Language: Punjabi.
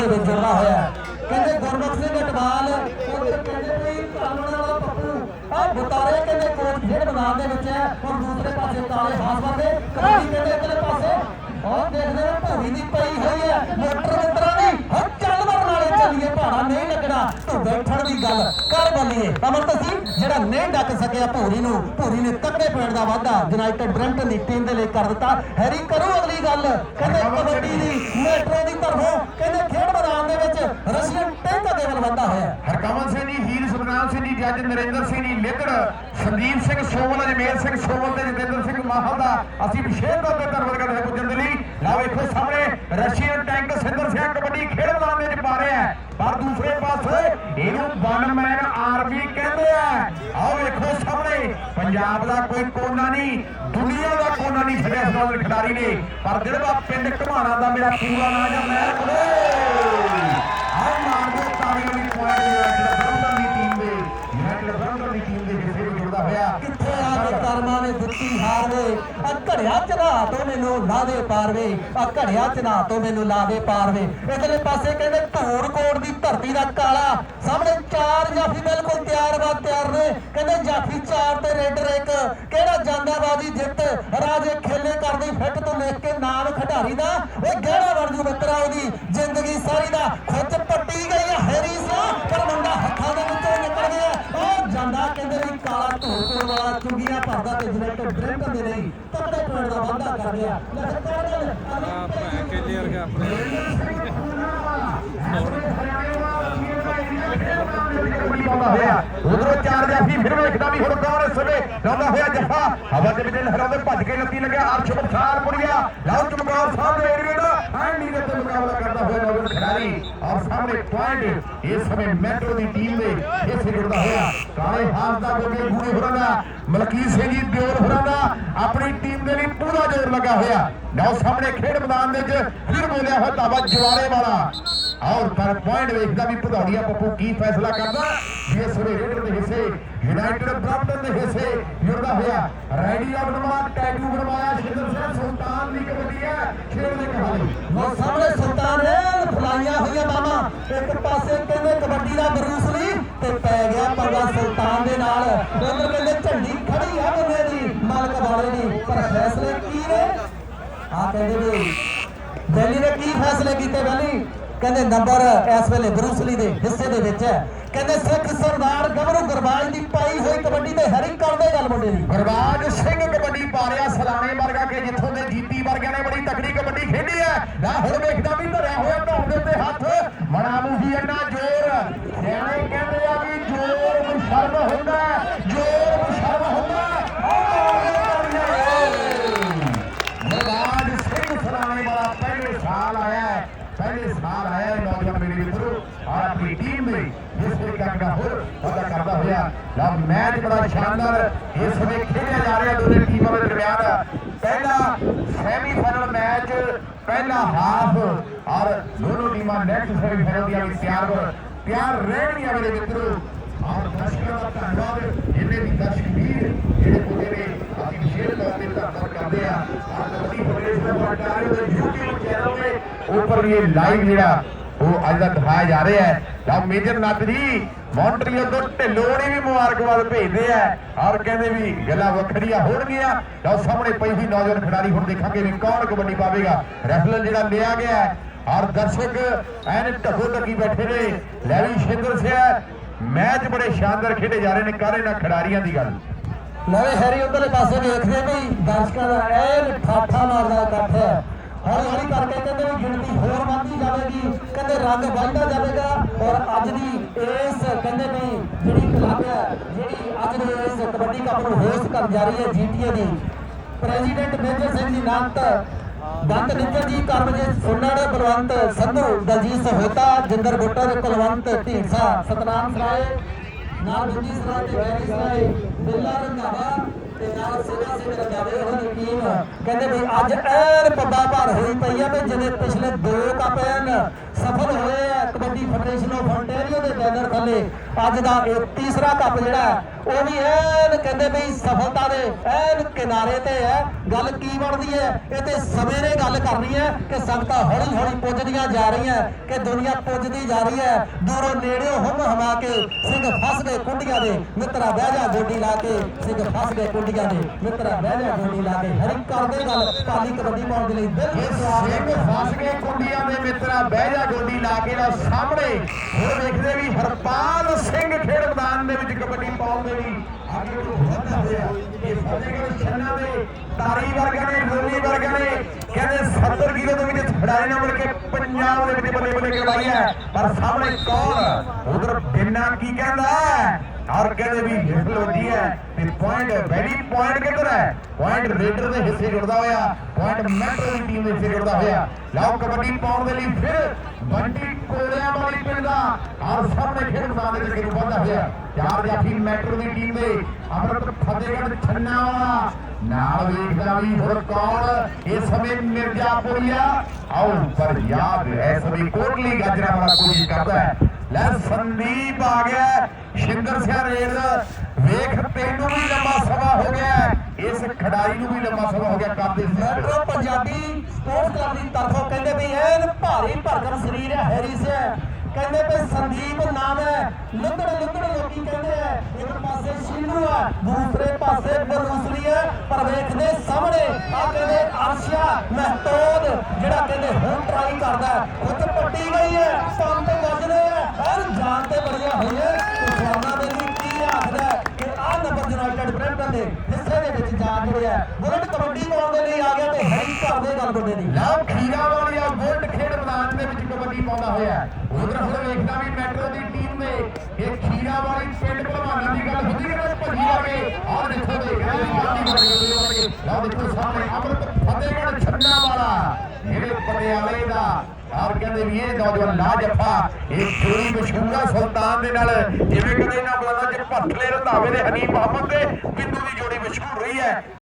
ਦੇ ਵਿੱਚ ਜੁੜਨਾ ਹੋਇਆ ਕਹਿੰਦੇ ਗੁਰਮੁਖ ਸਿੰਘ ਅਟਵਾਲ ਕਹਿੰਦੇ ਵੀ ਕਾਨੂੰਨ ਵਾਲਾ ਪੱਪੂ ਆ ਬੁਤਾਰੇ ਕਹਿੰਦੇ ਕੋਟ ਖੇਡ ਮੈਦਾਨ ਦੇ ਵਿੱਚ ਹੈ ਔਰ ਦੂਸਰੇ ਪਾਸੇ ਕਾਲੇ ਹਾਸਵਾ ਦੇ ਕਬੱਡੀ ਕਹਿੰਦੇ ਇਧਰਲੇ ਪਾਸੇ। ਔਰ ਦੇਖਦੇ ਹੋ ਭੂਰੀ ਦੀ ਪਈ ਹੋਈ ਹੈ, ਮੋਟਰ ਮਿੱਤਰਾਂ ਦੀ ਹਾਂ ਚੱਲ ਵਰ ਚੱਲੀਏ ਭਾੜਾ ਨਹੀਂ ਲੱਗਣਾ। ਤੂੰ ਬੈਠਣ ਦੀ ਗੱਲ ਕਰ ਬੱਲੀਏ ਅਮਰਤ ਸਿੰਘ, ਜਿਹੜਾ ਨਹੀਂ ਡੱਕ ਸਕਿਆ ਭੂਰੀ ਨੂੰ ਭੂਰੀ ਨੇ ਤੱਕੜੇ ਪੈਣ ਦਾ ਵਾਧਾ ਯੂਨਾਈਟਿਡ ਬ੍ਰੈਂਟਨ ਦੀ ਟੀਮ ਦੇ ਲਈ ਕਰ ਦਿੱਤਾ। ਹੈਰੀ ਕਰੂ ਅਗਲੀ ਗੱਲ ਕਹਿੰਦੇ ਕਬੱਡੀ ਦੀ ਮੈਟਰੋ ਦੀ ਤਰਫੋਂ ਕਹਿੰਦੇ ਖੇਡ ਮੈਦਾਨ ਦੇ ਵਿੱਚ ਰਸ਼ੀਅਨ ਟੈਂਕ ਦੇ ਵੱਲ ਵੱਧਾ ਹੋਇਆ ਹੈ। ਹਰਕਮਲ ਸਿੰਘ ਜੀ ਹੀਰ ਸਿੰਘ ਜੀ ਜੱਜ ਨਰਿੰਦਰ ਸਿੰਘ ਜੀ ਲਿੱਦੜ ਸੰਦੀਪ ਸਿੰਘ ਸੋਵਲ ਅਜਮੇਰ ਸਿੰਘ ਸੋਵਲ ਤੇ ਜਤਿੰਦਰ ਸਿੰਘ ਮਾਹਲ ਦਾ ਅਸੀਂ ਵਿਸ਼ੇਸ਼ ਤੌਰ ਤੇ ਧੰਨਵਾਦ ਕਰਦੇ ਹਾਂ ਪੁੱਜਣ ਦੇ ਲਈ। ਲਓ ਵੇਖੋ ਸਾਹਮਣੇ, ਰਸ਼ੀਅਨ ਟੈਂਕ ਸਿੰਦਰ ਸਿੰਘ ਕਬੱਡੀ ਖੇਡ ਮੈਦਾਨ ਵਿੱਚ ਪਾ ਰਿਹਾ ਹੈ। ਪਰ ਦੂਸਰੇ ਪਾਸੇ ਇਹਨੂੰ ਵਨ ਆਰਮੀ ਕਹਿੰਦੇ ਆ। ਆਓ ਵੇਖੋ ਸਾਹਮਣੇ, ਪੰਜਾਬ ਦਾ ਕੋਈ ਕੋਨਾ ਨਹੀਂ, ਦੁਨੀਆ ਦਾ ਕੋਨਾ ਨਹੀਂ ਛੱਡਿਆ ਸਨੋਰ ਖਿਡਾਰੀ ਨੇ। ਪਰ ਜਿਹੜਾ ਪਿੰਡ ਘਮਾਣਾ ਦਾ ਮੇਰਾ ਪੂਰਾ ਨਾਂ ਜਾਂ ਮੈਂ ਕੋਲੇ ਆਹ ਮਾਰਦੇ ਤਾਲੀਆਂ ਦੀ ਪੁਆਇੰਟ ਯੂਨਾਈਟਿਡ ਬ੍ਰਹਮਪੁਰ ਦੀ ਟੀਮ ਦੇ ਯੂਨਾਈਟਿਡ ਬ੍ਰਹਮਪੁਰ ਦੀ ਟੀਮ ਦੇ ਹਿੱਸੇ ਵਿੱਚ ਜੁੜਦਾ ਹੋਇਆ ਕਿੱਥੇ ਆ ਕਰਮਾਂ ਨੇ ਦਿੱਤੀ ਹਾਰ ਵੇ। ਆ ਘੜਿਆ ਚਨਾ ਤੋਂ ਮੈਨੂੰ ਲਾ ਦੇ ਆ ਘੜਿਆ ਚਨਾ ਤੋਂ ਮੈਨੂੰ ਲਾ ਦੇ ਇਧਰਲੇ ਪਾਸੇ ਕਹਿੰਦੇ ਧੂੜ ਕੋਟ ਦੀ ਧਰਤੀ ਦਾ ਕਾਲਾ। ਸਾਹਮਣੇ ਚਾਰ ਜਾਫੀ ਬਿਲਕੁਲ ਤਿਆਰ ਵਾ ਤਿਆਰ ਨੇ। ਕਹਿੰਦੇ ਜਾਫੀ ਚਾਰ ਤੇ ਰੇਡਰ ਇੱਕ। ਕਿਹੜਾ ਜਾਂਦਾ ਬਾਜੀ ਜਿੱਤ? ਰਾਜੇ ਖੇਲੇ ਕਰਦੀ ਫਿੱਟ ਤੋਂ ਲਿਖ ਕੇ ਨਾਮ ਖਿਡਾਰੀ ਦਾ। ਉਹ ਗਹਿਣਾ ਬਣ ਜੂ ਉਹਦੀ। ਜ਼ਿੰਦਗੀ ਸਾਰੀ ਦਾ ਚੁੰਗੀਆਂ ਭਰਦਾ ਤੇ ਯੂਨਾਈਟਿਡ ਬ੍ਰੈਂਟਨ ਦੇ ਲਈ ਤਕੜੇ ਪੈਣ ਦਾ ਵਾਅਦਾ ਕਰ ਗਿਆ ਲਗਾਤਾਰ ਆ ਭੈਣ ਕੇਲੇ ਵਰਗਾ ਆਪਣੇ। ਉਧਰੋਂ ਚਾਰ ਜਾਫੀ ਫਿਰ ਵੇਖਦਾ ਵੀ ਹੁਣ ਕੌਣ ਇਸ ਸਮੇਂ ਲਾਉਂਦਾ ਹੋਇਆ ਜੱਫਾ। ਹਵਾ ਦੇ ਵਿੱਚ ਲਹਿਰਾਉਂਦੇ ਭੱਜ ਕੇ ਲੱਤੀ ਲੱਗਿਆ। ਅਰਸ਼ ਬਖਾਰ ਪੁੜੀਆ ਲਓ ਚਮਕੌਰ ਸਾਹਿਬ ਦੇ ਏਰੀਏ ਦਾ ਐਂਡੀ ਦੇ ਉੱਤੇ ਮੁਕਾਬਲਾ ਕਰਦਾ ਹੋਇਆ ਨੌਜਵਾਨ ਖਿਡਾਰੀ। ਔਰ ਸਾਹਮਣੇ ਪੁਆਇੰਟ। ਇਸ ਸਮੇਂ ਮੈਟਰੋ ਦੀ ਟੀਮ ਦੇ ਇਸੇ ਜੁੜਦਾ ਹੋਇਆ। ਕਾਲੇ ਹਾਸ ਦਾ ਗੋਗੇ ਗੂੜੇ ਹੋਰਾਂ ਦਾ ਮਲਕੀਤ ਸਿੰਘ ਜੀ ਦਿਓਰ ਹੋਰਾਂ ਦਾ ਆਪਣੀ ਟੀਮ ਦੇ ਲਈ ਪੂਰਾ ਜ਼ੋਰ ਲੱਗਾ ਹੋਇਆ। ਲਓ ਸਾਹਮਣੇ ਖੇਡ ਮੈਦਾਨ ਦੇ ਵਿੱਚ ਫਿਰ ਬੋਲਿਆ ਹੋਇਆ ਤਾਬਾ ਜਵਾਰੇ ਵਾਲਾ। ਔਰ ਪਰ ਪੁਆਇੰਟ ਵੇਖਦਾ ਵੀ ਭਦੌੜੀਆ ਪੱਪੂ, ਕੀ ਫੈਸਲਾ ਕਰਦਾ? ਵੀ ਇਸ ਰੇਡਰ ਦੇ ਹਿੱਸੇ ਯੂਨਾਈਟਿਡ ਬ੍ਰਾਂਪਟਨ ਦੇ ਹਿੱਸੇ ਜੁੜਦਾ ਹੋਇਆ। ਰੈਡੀ ਆਊਟ ਨਵਾ ਟੈਟੂ ਬਣਵਾਇਆ ਸ਼ਿੰਦਰ ਸਿੰਘ ਸੁਲਤਾਨ ਦੀ ਕਬੱਡੀ ਹੈ ਖੇਡ ਦੇ ਕਹਾਣੀ। ਉਹ ਸਾਹਮਣੇ ਸੁਲਤਾਨ ਨੇ, ਫਲਾਈਆਂ ਹੋਈਆਂ ਮਾਮਾ ਇੱਕ ਪਾਸੇ ਕਹਿੰਦੇ ਕਬੱਡੀ ਦਾ ਬਰੂਸ ਲਈ ਤੇ ਪੈ ਗਿਆ ਪੰਗਾ ਸੁਲਤਾਨ ਦੇ ਨਾਲ। ਉਧਰ ਕਹਿੰਦੇ ਝੰਡੀ ਖੜੀ ਆ ਬੰਦੇ ਦੀ, ਮਾਲਕ ਵਾਲੇ ਦੀ। ਪਰ ਫੈਸਲੇ ਕੀ ਨੇ? ਆ ਕਹਿੰਦੇ ਵੀ ਵੈਲੀ ਨੇ ਕੀ ਫੈਸਲੇ ਕੀਤੇ ਵੈਲੀ ਕਹਿੰਦੇ ਨੰਬਰ ਇਸ ਵੇਲੇ ਬਰੂਸਲੀ ਦੇ ਹਿੱਸੇ ਦੇ ਵਿੱਚ ਹੈ। ਕਹਿੰਦੇ ਸਿੱਖ ਸਰਦਾਰ ਗੱਭਰੂ ਗੁਰਬਾਜ ਦੀ ਪਾਈ ਹੋਈ ਕਬੱਡੀ ਤੇ ਹਰੀ ਕਰਦੇ ਗੱਲ ਮੁੰਡੇ ਦੀ। ਗੁਰਬਾਜ ਸਿੰਘ ਕਬੱਡੀ ਪਾ ਰਿਹਾ ਸਲਾਣੇ ਵਰਗਾ ਕਿ ਜਿੱਥੋਂ ਦੇ ਜੀਤੀ ਵਰਗਿਆਂ ਨੇ ਬੜੀ ਤਕੜੀ ਕਬੱਡੀ ਖੇਡੀ ਹੈ। ਨਾ ਹੁਣ ਵੇਖਦਾ ਵੀ ਧਰਿਆ ਹੋਇਆ ਢੋਲ ਦੇ ਉੱਤੇ ਹੱਥ ਮਣਾ ਮੂਹੀ ਇੰਨਾ ਜ਼ੋਰ ਸਿਆਣੇ ਕਹਿੰਦੇ ਆ ਵੀ ਜ਼ੋਰ ਮੁਸ਼ਰਮ ਹੁੰਦਾ ਹੈ, ਜ਼ੋਰ ਮੁਸ਼ਰਮ ਹੁੰਦਾ ਹੈ। ਗੁਰਬਾਜ ਸਿੰਘ ਸਲਾਣੇ ਵਾਲਾ ਪਹਿਲੇ ਸਾਲ ਆਇਆ ਹੈ ਪਹਿਲੇ ਸਾਲ ਆਇਆ ਹੈ ਨੌਜਵਾਨ ਮੇਰੇ ਮਿੱਤਰੋ ਔਰ ਆਪਣੀ ਟੀਮ ਲਈ ਜਿਸ ਤਰੀਕੇ ਦਾ ਹੋਰ ਵਾਦਾ ਕਰਦਾ ਹੋਇਆ ਲਾ ਮੈਚ ਬੜਾ ਸ਼ਾਨਦਾਰ ਇਸ ਸਮੇਂ ਖੇਡਿਆ ਜਾ ਰਿਹਾ ਦੋਨੇ ਟੀਮਾਂ ਦੇ ਦਰਮਿਆਨ। ਪਹਿਲਾ ਸੈਮੀਫਾਈਨਲ ਮੈਚ ਪਹਿਲਾ ਹਾਫ ਔਰ ਦੋਨੋਂ ਟੀਮਾਂ ਨੈਕਸਟ ਸੈਮੀਫਾਈਨਲ ਦੀਆਂ ਵੀ ਤਿਆਰ ਤਿਆਰ ਰਹਿਣਗੀਆਂ ਮੇਰੇ ਮਿੱਤਰੋ। ਔਰ ਦਰਸ਼ਕਾਂ ਦਾ ਧੰਨਵਾਦ, ਜਿੰਨੇ ਵੀ ਦਰਸ਼ਕ ਵੀਰ ਜਿਹੜੇ ਪੁੱਜੇ ਨੇ ਅਸੀਂ ਵਿਸ਼ੇਸ਼ ਤੌਰ ਤੇ ਧੰਨਵਾਦ ਕਰਦੇ ਆ। ਔਰ ਕਬੱਡੀ ਫੈਡਰੇਸ਼ਨ ਦਾ ਪਟਾਰੀ ਦੇ YouTube ਚੈਨਲ ਦੇ ਉੱਪਰ ਵੀ ਇਹ ਲਾਈਵ ਜਿਹੜਾ ਉਹ ਅੱਜ ਦਾ ਦਿਖਾਇਆ ਜਾ ਰਿਹਾ ਹੈ। ਤਾਂ ਮੇਜਰ ਨੱਤ ਜੀ ਮੌਂਟਰੀਅਲ ਤੋਂ ਢਿੱਲੋੜੀ ਵੀ ਮੁਬਾਰਕਬਾਦ ਭੇਜਦੇ ਆ। ਔਰ ਕਹਿੰਦੇ ਵੀ ਗੱਲਾਂ ਵੱਖਰੀਆਂ ਹੋਣਗੀਆਂ। ਤਾਂ ਸਾਹਮਣੇ ਪਈ ਹੋਈ ਨੌਜਵਾਨ ਖਿਡਾਰੀ, ਹੁਣ ਦੇਖਾਂਗੇ ਵੀ ਕੌਣ ਕਬੱਡੀ ਪਾਵੇਗਾ। ਰੈਫਲਰ ਜਿਹੜਾ ਲਿਆ ਗਿਆ ਔਰ ਦਰਸ਼ਕ ਐਨ ਢੱਕੋ ਢੱਕੀ ਬੈਠੇ ਨੇ। ਲੈ ਵੀ ਸ਼ਿੰਦਰ ਸਿਆ ਮੈਚ ਬੜੇ ਸ਼ਾਨਦਾਰ ਖੇਡੇ ਜਾ ਰਹੇ ਨੇ ਕਾਰੇ ਨਾਲ ਖਿਡਾਰੀਆਂ ਦੀ ਗੱਲ। ਨਵੇਂ ਹੈਰੀ ਉਧਰਲੇ ਪਾਸੇ ਵੇਖਦੇ ਵੀ ਦਰਸ਼ਕਾਂ ਦਾ ਐਨ ਠਾਠਾ ਮਾਰਦਾ ਇਕੱਠ ਹੈ। ਹੌਲੀ ਹੌਲੀ ਕਰਕੇ ਕਹਿੰਦੇ ਵੀ ਗਿਣਤੀ ਹੋਰ ਵੱਧਦੀ ਜਾਵੇਗੀ, ਕਹਿੰਦੇ ਰੰਗ ਵੱਧਦਾ ਜਾਵੇਗਾ ਔਰ ਅੱਜ ਦੀ ਇਸ ਕਹਿੰਦੇ ਵੀ ਜਿਹੜੀ ਕਲੱਬ ਹੈ, ਜਿਹੜੀ ਅੱਜ ਦੇ ਇਸ ਕਬੱਡੀ ਕੱਪ ਨੂੰ ਹੋਸਟ ਕਰਨ ਜਾ ਰਹੀ ਹੈ ਜੀਟੀਏ ਦੀ ਪ੍ਰੈਜ਼ੀਡੈਂਟ ਮੇਜਰ ਸਿੰਘ ਜੀ ਨਾਨਕ ਦੰਤ ਨਿੱਜਰ ਜੀ, ਕਰਮਜੀਤ ਸੁੰਨੜ ਬਲਵੰਤ ਸੰਧੂ, ਦਲਜੀਤ ਸਹੋਤਾ, ਜਿੰਦਰ ਗੁੱਟਰ, ਕੁਲਵੰਤ ਢੀਂਸਾ ਸਤਨਾਮ ਸਰਾਏ, ਨਾਲ ਦੂਜੀ ਸਰਾਏ ਤੇ ਵੈਰੀ ਸਰਾਏ, ਬਿੱਲਾ ਰੰਧਾਵਾ ਤੇ ਨਾਲ ਸੇਵਾ ਸਿੰਘ ਰੰਧਾਵੇ ਉਹਨਾਂ ਟੀਮ ਕਹਿੰਦੇ ਵੀ ਅੱਜ ਐਨ ਪੱਦਾ ਭਰ ਹੋਈ ਪਈ ਆ ਵੀ ਜਿਹਦੇ ਪਿਛਲੇ ਦੋ ਕੱਪ ਐਨ ਸਫਲ ਹੋਏ ਕਬੱਡੀ ਫੈਡਰੇਸ਼ਨ ਆਫ ontario ਦੇ ਬੈਨਰ ਥੱਲੇ। ਅੱਜ ਦਾ ਇਹ ਤੀਸਰਾ ਕੱਪ ਜਿਹੜਾ ਉਹ ਵੀ ਐਨ ਕਹਿੰਦੇ ਵੀ ਸਫਲਤਾ ਦੇ, ਐਨ ਕਿਨਾਰੇ ਤੇ ਹੈ। ਗੱਲ ਕੀ ਬਣਦੀ ਹੈ? ਇਹ ਤੇ ਸਮੇਂ ਨੇ ਗੱਲ ਕਰਨੀ ਹੈ ਕਿ ਸੰਗਤਾਂ ਹੌਲੀ ਹੌਲੀ ਪੁੱਜਦੀਆਂ ਜਾ ਰਹੀਆਂ, ਕਿ ਦੁਨੀਆ ਪੁੱਜਦੀ ਜਾ ਰਹੀ ਹੈ। ਦੂਰੋਂ ਨੇੜਿਓਂ ਹੁਮ ਹਮਾ ਕੇ ਸਿੰਘ ਫਸ ਗਏ ਕੁੰਡੀਆਂ ਦੇ ਮਿੱਤਰਾ ਬਹਿ ਜਾ ਗੋਡੀ ਲਾ ਕੇ, ਸਿੰਘ ਫਸ ਗਏ ਕੁੰਡੀਆਂ ਦੇ ਮਿੱਤਰਾ ਬਹਿ ਜਾ ਗੋਡੀ ਲਾ ਕੇ। ਹਰੀ ਕਰਦੇ ਗੱਲ ਪਾਲੀ ਕਬੱਡੀ ਪਾਉਣ ਦੇ ਲਈ ਇਹ ਸਿੰਘ ਫਸ ਗਏ ਕੁੰਡੀਆਂ ਦੇ ਮਿੱਤਰਾ ਬਹਿ ਜਾ ਗੋਡੀ ਲਾ ਕੇ ਦਾ ਸਾਹਮਣੇ। ਹੁਣ ਵੇਖਦੇ ਵੀ ਹਰਪਾਲ ਸਿੰਘ ਖੇਡ ਮੈਦਾਨ ਦੇ ਵਿੱਚ ਕਬੱਡੀ ਪਾਉਣ ਦੇ ਲਈ ਅੱਗੇ ਤੋਂ ਵੱਧਦਾ ਹੋਇਆ ਇਹ ਫਤਿਹਗੜ੍ਹ ਛੰਨਾ ਦੇ, ਤਾਰੀ ਵਰਗਾ ਨੇ ਰੋਲੀ ਵਰਗਾ ਨੇ ਕਹਿੰਦੇ 70 ਕਿਲੋ ਦੇ ਵਿੱਚ ਖਿਡਾਰੀ ਨਾਲ ਮਿਲ ਕੇ ਪੰਜਾਬ ਦੇ ਵਿੱਚ ਬੱਲੇ ਬੱਲੇ ਕਰਵਾਈ ਹੈ ਪਰ ਸਾਹਮਣੇ ਕੌਣ? ਉਧਰ ਬਿੰਨਾ ਕੀ ਕਹਿੰਦਾ? ਔਰ ਕਹਿੰਦੇ ਵੀ ਹਿੱਲ ਹੁੰਦੀ ਹੈ ਤੇ ਪੁਆਇੰਟ ਵੈਰੀ ਪੁਆਇੰਟ ਕਿੱਧਰ ਹੈ? ਪੁਆਇੰਟ ਰੇਡਰ ਦੇ ਹਿੱਸੇ ਜੁੜਦਾ ਹੋਇਆ ਪੁਆਇੰਟ ਮੈਟਰੋ ਦੀ ਟੀਮ ਦੇ ਹਿੱਸੇ ਜੁੜਦਾ ਹੋਇਆ। ਲਓ ਕਬੱਡੀ ਪਾਉਣ ਦੇ ਲਈ ਫਿਰ ਬੰਟੀ ਕੋਲਿਆਂ ਵਾਲੀ ਪਿੰਡ ਦਾ ਔਰ ਸਾਹਮਣੇ ਖੇਡ ਮੈਦਾਨ ਦੇ ਵਿੱਚ ਵੱਧਦਾ ਹੋਇਆ। ਚਾਰ ਜਾਫੀ ਮੈਟਰੋ ਦੀ ਟੀਮ ਦੇ ਅਮਰਤ ਫਤਿਹਗੜ੍ਹ ਛੰਨਾ ਵਾਲਾ ਨਾਲ ਵੇਖਦਾ ਵੀ ਹੋਰ ਕੌਣ? ਇਸ ਸਮੇਂ ਮਿਰਜ਼ਾਪੁਰੀਆ ਆਓ, ਪਰ ਯਾਦ ਹੈ ਸਮੇਂ ਕੋਟਲੀ ਗਾਜਰਾ ਵਾਲਾ ਕੋਸ਼ਿਸ਼ ਕਰਦਾ ਹੈ। ਲੈ ਸੰਦੀਪ ਆ ਗਿਆ ਸ਼ਿੰਦਰ ਸਿਆ ਰੇਲ, ਵੇਖ ਤੈਨੂੰ ਵੀ ਲੰਮਾ ਸਮਾਂ ਹੋ ਗਿਆ ਇਸ ਖਿਡਾਰੀ ਨੂੰ ਵੀ ਲੰਮਾ ਸਮਾਂ ਹੋ ਗਿਆ ਕਰਦੇ ਮੈਟਰੋ ਪੰਜਾਬੀ ਸਪੋਰਟਸ ਕਲੱਬ ਦੀ ਤਰਫੋਂ ਕਹਿੰਦੇ ਵੀ ਐਨ ਭਾਰੀ ਭਰਕਮ ਸਰੀਰ ਹੈ ਹੈਰੀਸ ਕਹਿੰਦੇ ਵੀ ਸੰਦੀਪ ਨਾਮ ਹੈ। ਲੁੱਕੜ ਲੁੱਕੜ ਲੋਕੀ ਕਹਿੰਦੇ ਆ, ਇੱਕ ਪਾਸੇ ਸ਼ਿੰਦੂ ਹੈ ਦੂਸਰੇ ਪਾਸੇ ਬਰੂਸਲੀ ਹੈ ਪਰ ਵੇਖਦੇ ਸਾਹਮਣੇ ਆ ਕਹਿੰਦੇ ਅਰਸ਼ਿਆ ਮਹਿਤੋਦ, ਜਿਹੜਾ ਕਹਿੰਦੇ ਹੁਣ ਟਰਾਈ ਕਰਦਾ ਹੈ। ਖੁਦ ਪੱਟੀ ਗਈ ਹੈ ਪੰਨ ਤੇ ਵੱਜਦੇ ਆ ਹਰ ਜਾਨ ਤੇ ਬੜੀਆਂ ਹੋਈਆਂ ਕੁਸ਼ਵਾਨਾ ਦੇ ਲਈ ਕੀ ਆਖਦਾ ਹੈ ਕਿ ਆ ਨੰਬਰ ਯੂਨਾਈਟਿਡ ਦੇ ਹਿੱਸੇ ਦੇ ਵਿੱਚ ਜਾ ਜੁੜਿਆ ਬੁਲਟ ਕਬੱਡੀ ਪਾਉਣ ਦੇ ਲਈ ਆ ਗਿਆ ਤੇ ਹਰੀ ਘਰ ਦੇ ਗੱਲ ਗੁੱਡੇ ਦੀ। ਲਓ, ਖੀਰਾ ਵਾਲੀਆ ਵੋਲਟ ਖੇਡ ਮੈਦਾਨ ਦੇ ਵਿੱਚ ਕਬੱਡੀ ਪਾਉਂਦਾ ਹੋਇਆ ਉਧਰ ਹੁਣ ਵੇਖਦਾ ਵੀ ਮੈਟਰੋ ਦੀ ਟੀਮ ਨੇ ਇਹ ਖੀਰਾ ਵਾਲੀ ਪਿੰਡ ਭਲਵਾਨਾਂ ਦੀ ਗੱਲ ਹੁੰਦੀ ਹੈ ਭੱਜੀ ਆ ਕੇ ਆਹ ਦੇਖੋ ਦੇ ਲਓ ਦੇਖੋ ਸਾਹਮਣੇ ਅਮਰਤ ਫਤਿਹਗੜ੍ਹ ਛੱਡਾ ਵਾਲਾ, ਜਿਹੜੇ ਪਟਿਆਲੇ ਦਾ ਔਰ ਕਹਿੰਦੇ ਵੀ ਇਹ ਨੌਜਵਾਨ ਲਾਜਫਾ, ਇਹ ਜੋੜੀ ਮਸ਼ਹੂਰਾ ਸੁਲਤਾਨ ਦੇ ਨਾਲ, ਜਿਵੇਂ ਕਦੇ ਇਹਨਾਂ ਬਲਾਨਾਂ ਚ ਭੱਠਲੇ ਰੰਧਾਵੇ ਦੇ ਹਨੀਫ ਮੁਹੰਮਦ ਦੇ, ਬਿੰਦੂ ਦੀ ਜੋੜੀ ਮਸ਼ਹੂਰ ਰਹੀ ਹੈ।